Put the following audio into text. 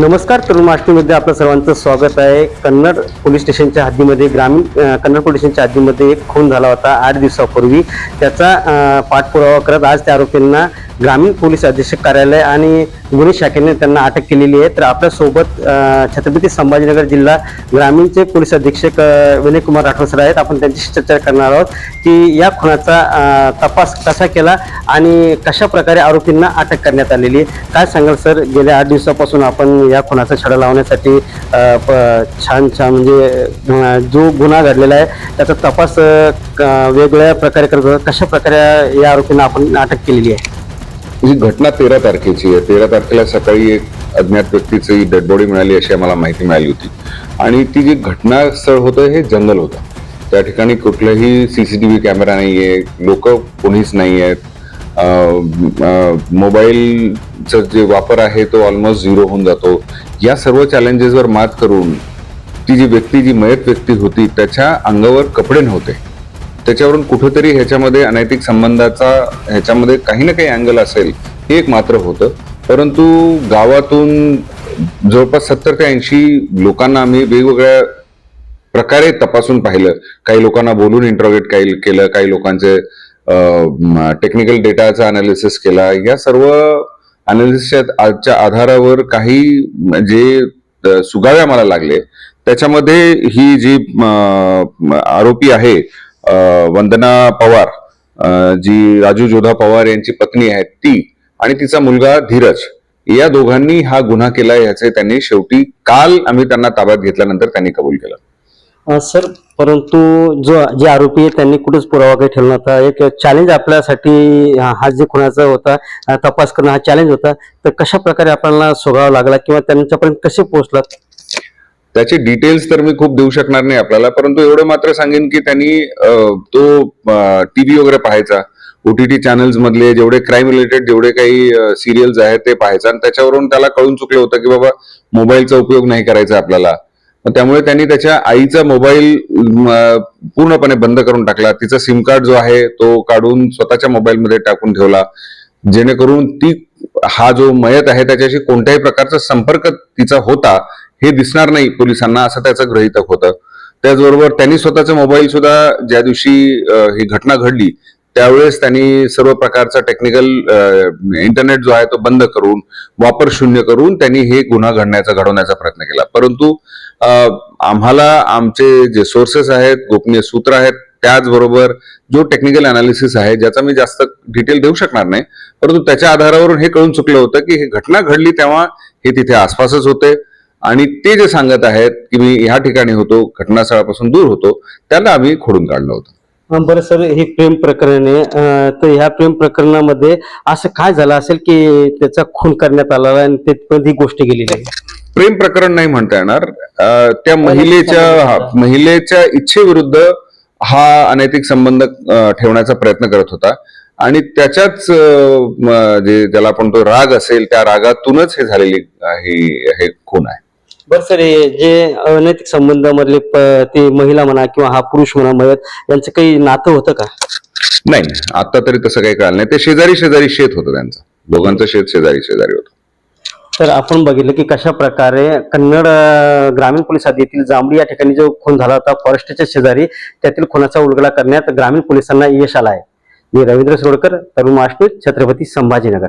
नमस्कार तरुण महाराष्ट्रीमध्ये आपलं सर्वांचं स्वागत आहे. कन्नड पोलीस स्टेशनच्या हद्दीमध्ये ग्रामीण कन्नड पोलीस स्टेशनच्या हद्दीमध्ये एक खून झाला होता आठ दिवसापूर्वी. त्याचा पाठपुरावा करत आज त्या आरोपींना ग्रामीण पोलीस अधीक्षक कार्यालय आणि गुन्हे शाखेने त्यांना अटक केलेली आहे. तर आपल्यासोबत छत्रपती संभाजीनगर जिल्हा ग्रामीणचे पोलीस अधीक्षक विनयकुमार विनय कुमार राठोड सर आहेत. आपण त्यांच्याशी चर्चा करणार आहोत की या खुनाचा तपास कसा केला आणि कशा प्रकारे आरोपींना अटक करण्यात आलेली आहे. काय सांगाल सर? गेल्या आठ दिवसापासून आपण या खुनाचा छडा लावण्यासाठी प- छान छान म्हणजे जो गुन्हा घडलेला आहे त्याचा तपास क- वेगवेगळ्या प्रकारे करत कशा प्रकारे या आरोपींना आपण अटक केलेली आहे? ही घटना तेरा तारखेची आहे. तेरा तारखेला सकाळी एक अज्ञात व्यक्तीची डेड बॉडी मिळाली अशी आम्हाला माहिती मिळाली होती. आणि ती जी घटनास्थळ होतं हे जंगल होतं. त्या ठिकाणी कुठलाही व्ही कॅमेरा नाही आहे लोक कोणीच नाही आहेत मोबाईलचा जे वापर आहे तो ऑलमोस्ट झिरो होऊन जातो. या सर्व चॅलेंजेसवर मात करून ती जी व्यक्ती जी मयत व्यक्ती होती त्याच्या अंगावर कपडे नव्हते. त्याच्यावरून कुठेतरी ह्याच्यामध्ये अनैतिक संबंधाचा ह्याच्यामध्ये काही ना काही अँगल असेल हे एक मात्र होतं. परंतु गावातून जवळपास सत्तर ते ऐंशी लोकांना आम्ही वेगवेगळ्या प्रकारे तपासून पाहिलं. काही लोकांना बोलून इंटरोगेट काही केलं काही लोकांचे टेक्निकल डेटाचा अनालिसिस केला. या सर्व अनालिसिसच्या आधारावर काही जे सुगाव्या मला आम्हाला लागले. त्याच्यामध्ये ही जी आरोपी आहे वंदना पवार जी राजू जोधा पवार यांची पत्नी आहे ती आणि तिचा मुलगा धीरज या दोघांनी हा गुन्हा केला याचे त्यांनी शेवटी काल आम्ही त्यांना ताब्यात घेतल्यानंतर त्यांनी कबूल केलं. सर परंतु जो जे आरोपी आहे त्यांनी कुठेच पुरावा काही ठेवला नव्हता. एक चॅलेंज आपल्यासाठी हा जे खुनाचा होता तपास करणं हा चॅलेंज होता. तर कशा प्रकारे आपल्याला सोगावा लागला किंवा त्यांच्यापर्यंत कसे पोहोचलात? त्याचे डिटेल्स तर मी खूप देऊ शकणार नाही आपल्याला परंतु एवढं मात्र सांगेन की त्यांनी तो तो टीव्ही वगैरे पाहायचा. ओटीटी चॅनल्स मधले जेवढे क्राईम रिलेटेड जेवढे काही सिरियल्स आहेत ते पाहायचा. आणि त्याच्यावरून त्याला कळून चुकलं होतं की बाबा मोबाईलचा उपयोग नाही करायचा आपल्याला. मग त्यामुळे त्यांनी त्याच्या आईचा मोबाईल पूर्णपणे बंद करून टाकला. तिचा सिम कार्ड जो आहे तो काढून स्वतःच्या मोबाईलमध्ये टाकून ठेवला. जेणेकरून ती हा जो मयत आहे त्याच्याशी कोणत्याही प्रकारचा संपर्क तिचा होता हे दिसणार नाही पोलिसांना असं त्याचं गृहितक होतं. त्याचबरोबर त्यांनी स्वतःचा मोबाईल सुद्धा ज्या दिवशी ही घटना घडली त्यावेळेस त्यांनी सर्व प्रकारचा टेक्निकल इंटरनेट जो आहे तो बंद करून वापर शून्य करून त्यांनी हे गुन्हा घडण्याचा घडवण्याचा प्रयत्न केला. परंतु आम्हाला आमचे जे सोर्सेस आहेत गोपनीय सूत्र आहेत त्याचबरोबर जो टेक्निकल अनालिसिस आहे ज्याचा मी जास्त डिटेल देऊ शकणार नाही परंतु त्याच्या आधारावरून हे कळून चुकलं होतं की ही घटना घडली तेव्हा हे तिथे आसपासच होते. आणि ते जे सांगत आहेत की मी ह्या ठिकाणी होतो घटनास्थळापासून दूर होतो त्याला आम्ही खोडून काढलं होतं. बरं सर हे प्रेम प्रकरण आहे तर ह्या प्रेम प्रकरणामध्ये असं काय झालं असेल की त्याचा खून करण्यात आला आणि तिथपर्यंत ही गोष्ट गेलेली आहे? प्रेम प्रकरण नाही म्हणता येणार. त्या महिलेच्या महिलेच्या इच्छेविरुद्ध हा अनैतिक संबंध ठेवण्याचा प्रयत्न करत होता. आणि त्याच्याच जे ज्याला आपण तो राग असेल त्या रागातूनच हे झालेली ही हे खून आहे. बरं सर हे जे अनैतिक संबंधामधले ती महिला म्हणा किंवा हा पुरुष म्हणा मयत यांचं काही नातं होतं का? नाही आता तरी तसं काही कळलं नाही. ते शेजारी शेजारी शेत होतं त्यांचं. दोघांचं शेत शेजारी शेजारी होतं. तर आपण बघितलं की कशा प्रकारे कन्नड ग्रामीण पोलीस हद्दीतील जांभळी या ठिकाणी जो खून झाला होता फॉरेस्टच्या शेजारी त्यातील खुनाचा उलगडा करण्यात ग्रामीण पोलिसांना यश आला आहे मी रवींद्र सोडकर तरुण महाराष्ट्र छत्रपती संभाजीनगर.